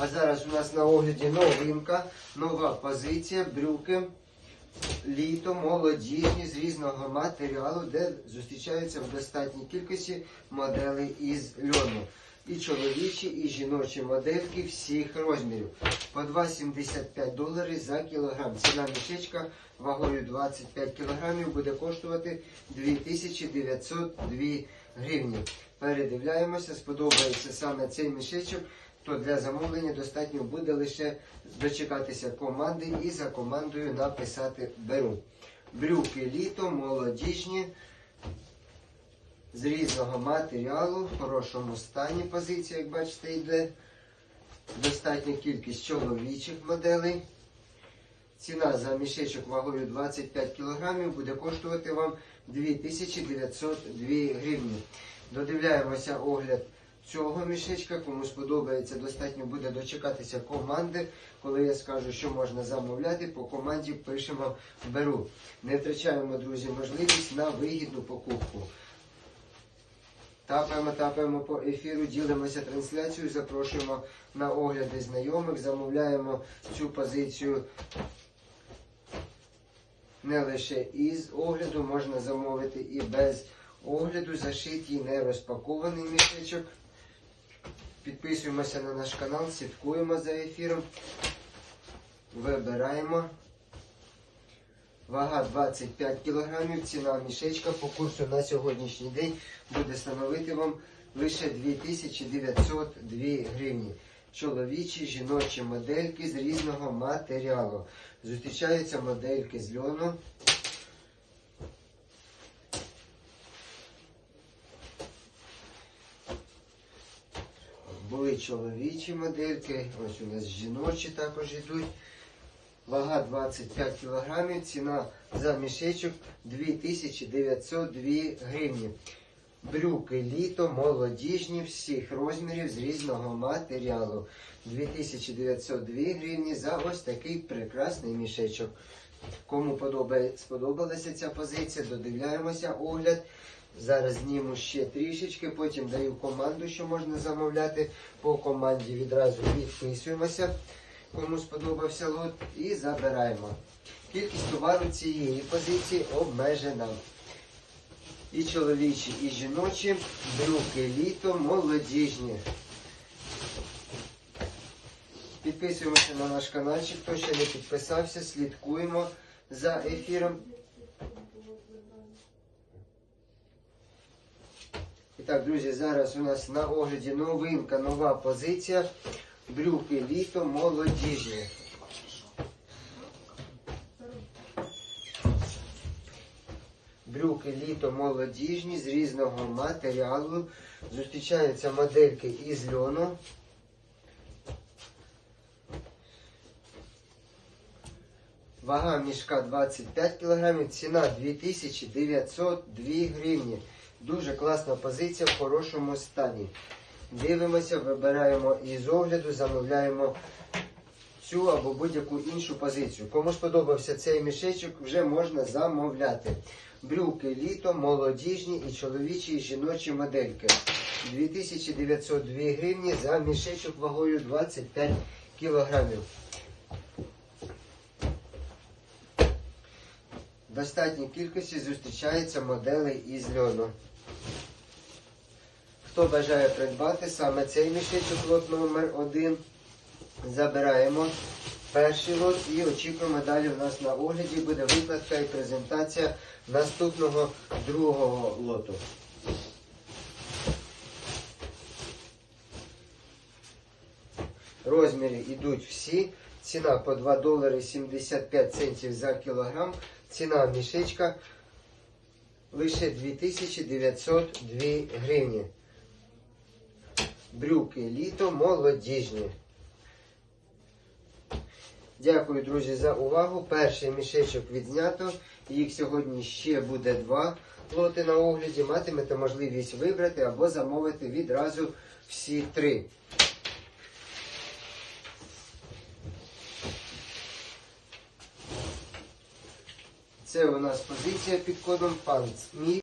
А зараз у нас на огляді новинка, нова позиція, брюки, літо, молодіжні з різного матеріалу, де зустрічаються в достатній кількості моделей із льону. І чоловічі, і жіночі модельки всіх розмірів. По 2,75 доларів за кілограм. Ціна мішечка вагою 25 кілограмів буде коштувати 2902 гривні. Передивляємося, сподобається саме цей мішечок, то для замовлення достатньо буде лише дочекатися команди і за командою написати беру. Брюки літо, молодіжні, з різного матеріалу, в хорошому стані позиція, як бачите, йде. Достатня кількість чоловічих моделей. Ціна за мішечок вагою 25 кг буде коштувати вам 2902 гривні. Додивляємося огляд цього мішечка. Кому сподобається, достатньо буде дочекатися команди. Коли я скажу, що можна замовляти, по команді пишемо беру. Не втрачаємо, друзі, можливість на вигідну покупку. Тапаємо, тапаємо по ефіру, ділимося трансляцією, запрошуємо на огляди знайомих, замовляємо цю позицію не лише із огляду, можна замовити і без огляду, зашитий, не розпакований мішечок. Підписуємося на наш канал, слідкуємо за ефіром, вибираємо. Вага 25 кг, ціна мішечка по курсу на сьогоднішній день буде становити вам лише 2902 гривні. Чоловічі, жіночі модельки з різного матеріалу. Зустрічаються модельки з льону. Були чоловічі модельки, ось у нас жіночі також йдуть. Вага 25 кг, ціна за мішечок 2902 гривні. Брюки літо, молодіжні, всіх розмірів з різного матеріалу. 2902 гривні за ось такий прекрасний мішечок. Кому сподобалася ця позиція, додивляємося огляд. Зараз зніму ще трішечки, потім даю команду, що можна замовляти. По команді відразу відписуємося кому сподобався лот, і забираємо. Кількість товару цієї позиції обмежена. І чоловічі, і жіночі, брюки літо, молодіжні. Підписуємося на наш каналчик, хто ще не підписався, слідкуємо за ефіром. Так, друзі, зараз у нас на огляді новинка, нова позиція. Брюки літо молодіжні. Брюки літо молодіжні з різного матеріалу. Зустрічаються модельки із льону. Вага мішка 25 кг, ціна 2902 гривні. Дуже класна позиція в хорошому стані. Дивимося, вибираємо із огляду, замовляємо цю або будь-яку іншу позицію. Кому сподобався цей мішечок, вже можна замовляти. Брюки літо, молодіжні і чоловічі і жіночі модельки. 2902 гривні за мішечок вагою 25 кілограмів. В достатній кількості зустрічаються моделей із льону. Хто бажає придбати саме цей мішечок лот номер 1 забираємо перший лот і очікуємо далі. У нас на огляді буде викладка і презентація наступного другого лоту. Розміри йдуть всі. Ціна по 2 долари 75 центів за кілограм. Ціна мішечка лише 2902 гривні. Брюки літо молодіжні. Дякую, друзі, за увагу. Перший мішечок відзнято. Їх сьогодні ще буде два лоти на огляді. Матимете можливість вибрати або замовити відразу всі три. Це у нас позиція під кодом Панцмі.